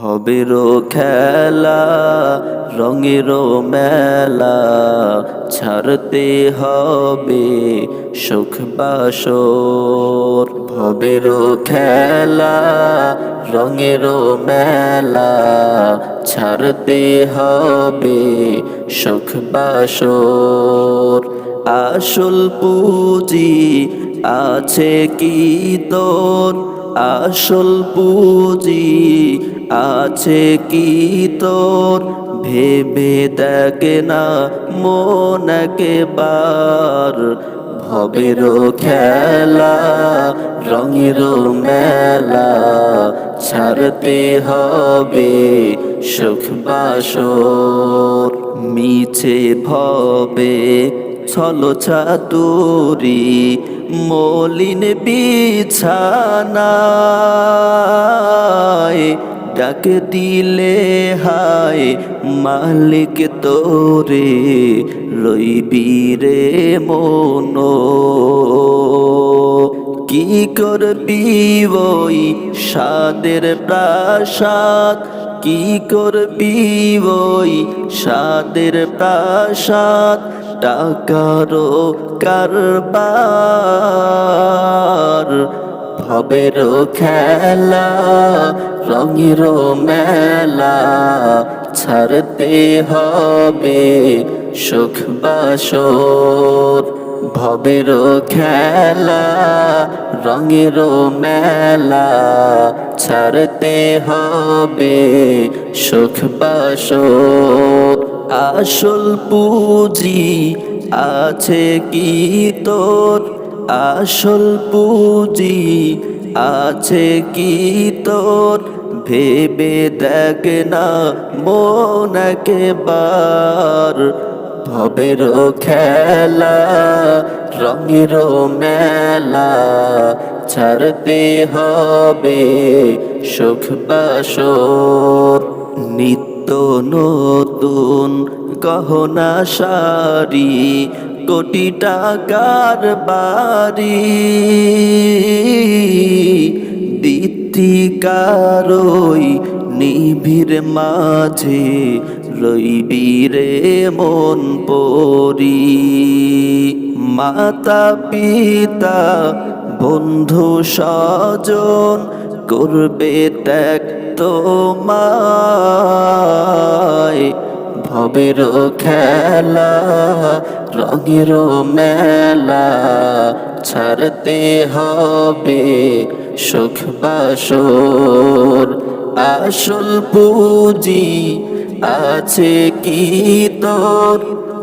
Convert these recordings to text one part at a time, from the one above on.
ভবেরও খেলা রঙেরও মেলা ছাড়তে হবে সুখ বাসর। ভবেরও খেলা রঙেরও মেলা ছাড়তে হবে সুখ বাসর। আসল পুঁজি আছে কি তোর? আসল পুঁজি আছে কি তোর? ভেবে দেখে না মন একেবার। ভবের খেলা, রঙের মেলা, ছাড়তে হবে সুখ বাসর। মিছে ভবে ছল চাতুরি, মলিন বিছানায় ডাক দিলে, হায় মালিক তোরে, রইবি রে মনো। কি করবি ওই সাদের প্রাসাদ? কি করবি ওই সাদের প্রাসাদ? টাকারও কারবার। ভবের খেলা, রঙের মেলা ছাড়তে হবে সুখ বাসর। ভবের খেলা, রঙের মেলা ছাড়তে হবে সুখ বাসর। আসল পুঁজি আছে কি তোর? আসল পুঁজি আছে কি তোর? ভেবে দেখ না মন একেবার। ভবের খেলা, রঙের মেলা, ছাড়তে হবে সুখ বাসর নিত্য নতুন গহনা, শাড়ি কোটি টাকার বাড়ি দিত্তিকারই নিবিড় মাঝে রইবি রে মন পরি। মাতা, পিতা, বন্ধু, স্বজন করবে ত্যাগ তোমায়। ভবের খেলা, রঙের মেলা ছাড়তে হবে সুখ বাসর। আসল পুঁজি আছে কি তোর?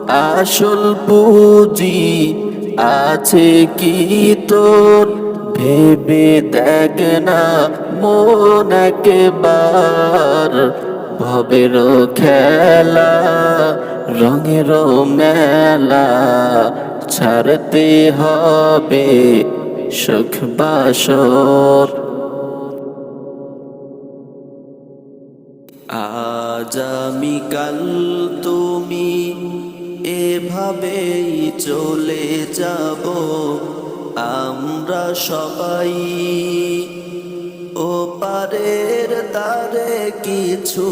আসল পুঁজি আছে কি তোর? ভেবে দেখ না মন একবার। ভবের খেলা, রঙের মেলা ছাড়তে হবে সুখ বাসর। আজ আমি কাল তুমি এভাবেই চলে যাব, আমরা সবাই পারের তারে কিছু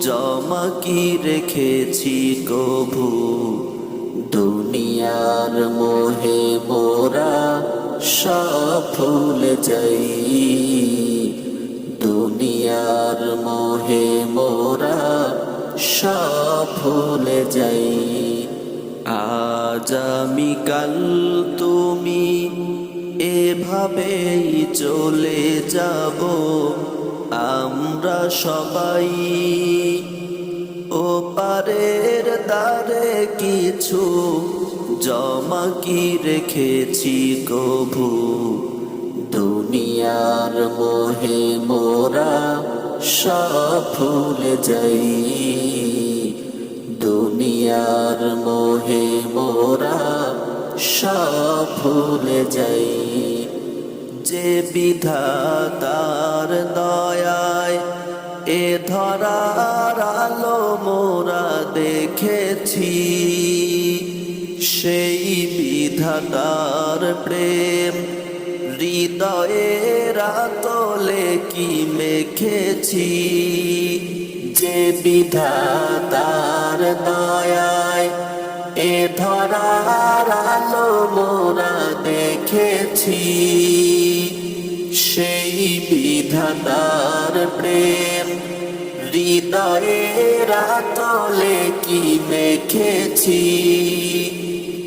জমা কি রেখেছি কভু? দুনিয়ার মোহে মোরা সব ভুলে যাই। দুনিয়ার মোহে মোরা সব ভুলে যাই। আজ আমি কাল তুমি এভাবেই চলে যাব? আমরা সবাই ও পারের দ্বারে কিছু জমা কি রেখেছি কভু দুনিয়ার মোহে মোরা সব ভুলে যাই। দুনিয়ার মোহে মোরা সব ভুলে যাই। যে বিধাতার দয়ায় এ ধরার আলো মোরা দেখেছি, সেই বিধাতার প্রেম হৃদয়ের তলে কি মেখেছি? যে বিধাতার দয়ায় এ ধরার আলো মোরা দেখেছি সেই বিধাতার প্রেম। হৃদয়ের তলে কি মেখেছি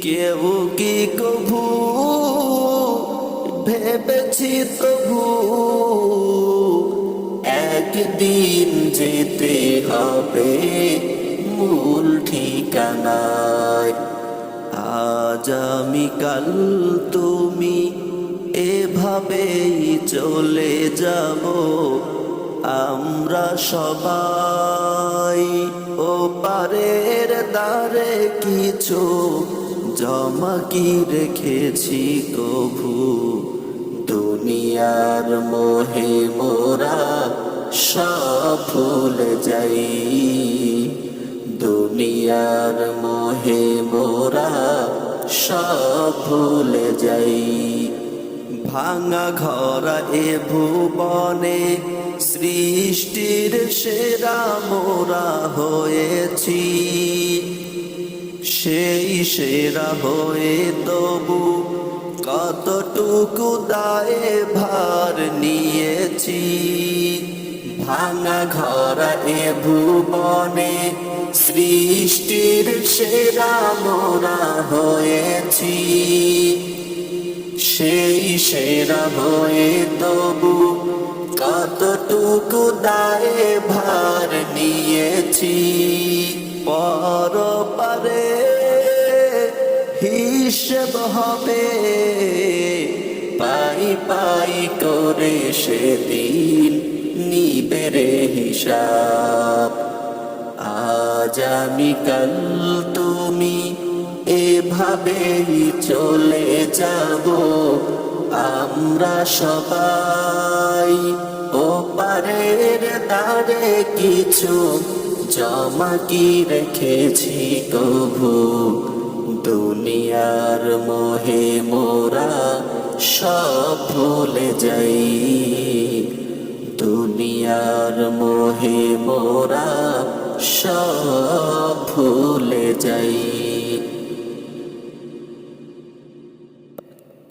কেউ কি কভু ভেবেছি তবু একদিন যেতে হবে মূল ঠিকানায়। আজ আমি কাল তুমি এভাবেই চলে যাব। আমরা সবাই ও পারের দ্বারে কিছু জমা কি রেখেছি কভু দুনিয়ার মোহে মোরা সব ভুলে যাই। দুনিয়ার মোহে মোরা সব ভুলে যাই। ভাঙা ঘরা এ ভুবনে, সৃষ্টির সেরা মোরা হয়েছি। সেই সেরা হয়ে তবু কতটুকু দায়ে ভার নিয়েছি। ভাঙা ঘরা এ ভুবনে, সৃষ্টির সেরা মোরা হয়েছি। সেই সেরা হয়ে তবু কতটুকু দায়ে ভার নিয়েছি। পর পারে হিসেব হবে, পাই পাই করে সেদিন নিবেরে হিসাব। আজ আমি কাল তুমি এভাবেই চলে যাব। আমরা সবাই ও পারের দাঁড়ে কিছু জমা কি রেখেছি কভু দুনিয়ার মোহে মোরা সব ভুলে যাই। দুনিয়ার মোহে মোরা সব ভুলে যাই।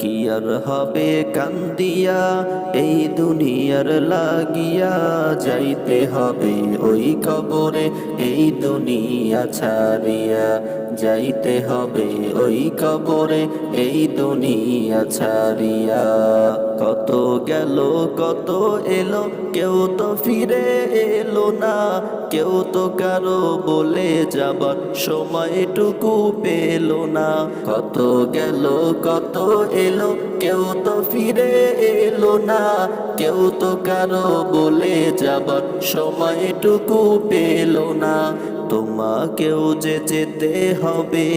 কি আর হবে কান্দিয়া, এই দুনিয়ার লাগিয়া যাইতে হবে। ওই কবরে এই দুনিয়া ছাড়িয়া যাইতে হবে। ওই কবরে এই দুনিয়া ছাড়িয়া কত গেল, কত এলো, কেউ তো ফিরে এলো না। কেউ তো কারও বলে যাবার সময়টুকু পেল না। কত গেল, কত এলো, কেউ তো ফিরে এলো না। কেউ তো কারও বলে যাবার সময়টুকু পেল না। তোমাকেও যে যেতে হবে,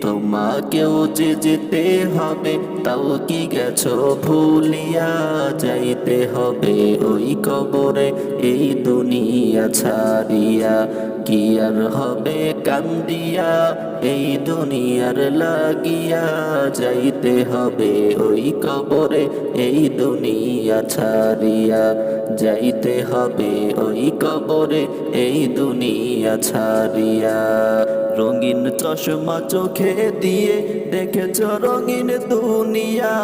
তোমাকেও যে যেতে হবে, তাও কি গেছো ভুলিয়া যাইতে হবে? ওই কবরে এই দুনিয়া ছাড়িয়া কি আর হবে কান্দিয়া, এই দুনিয়ার লাগিয়া যাইতে হবে ওই কবরে, এই দুনিয়া ছাড়িয়া যাইতে হবে ওই কবরে, এই দুনিয়া ছাড়িয়া। রঙিন চশমা চোখে দিয়ে দেখেছ রঙিন দুনিয়া,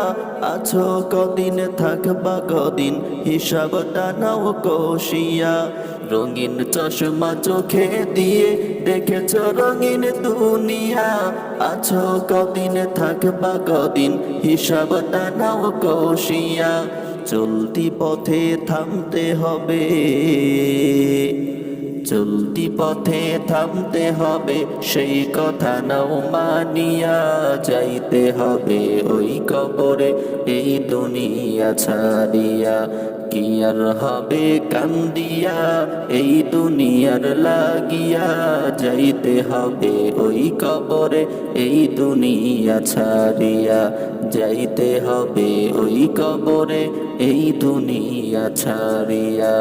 আছো কদিন থাকবা কদিন হিসাবটা নাও কষিয়া। রঙিন চশমা চোখে দিয়ে দেখেছ রঙিন দুনিয়া। আছো কদিন, থাকবা কদিন হিসাবটা নাও কষিয়া চলতি পথে থামতে হবে, চলতি পথে থামতে হবে, সেই কথা নাও মানিয়া। যাইতে হবে ওই কবরে, এই দুনিয়া ছাড়িয়া। কি আর হবে কান্দিয়া, এই দুনিয়ার লাগিয়া যাইতে হবে ওই কবরে, এই দুনিয়া ছাড়িয়া যাইতে হবে ওই কবরে, এই দুনিয়া ছাড়িয়া।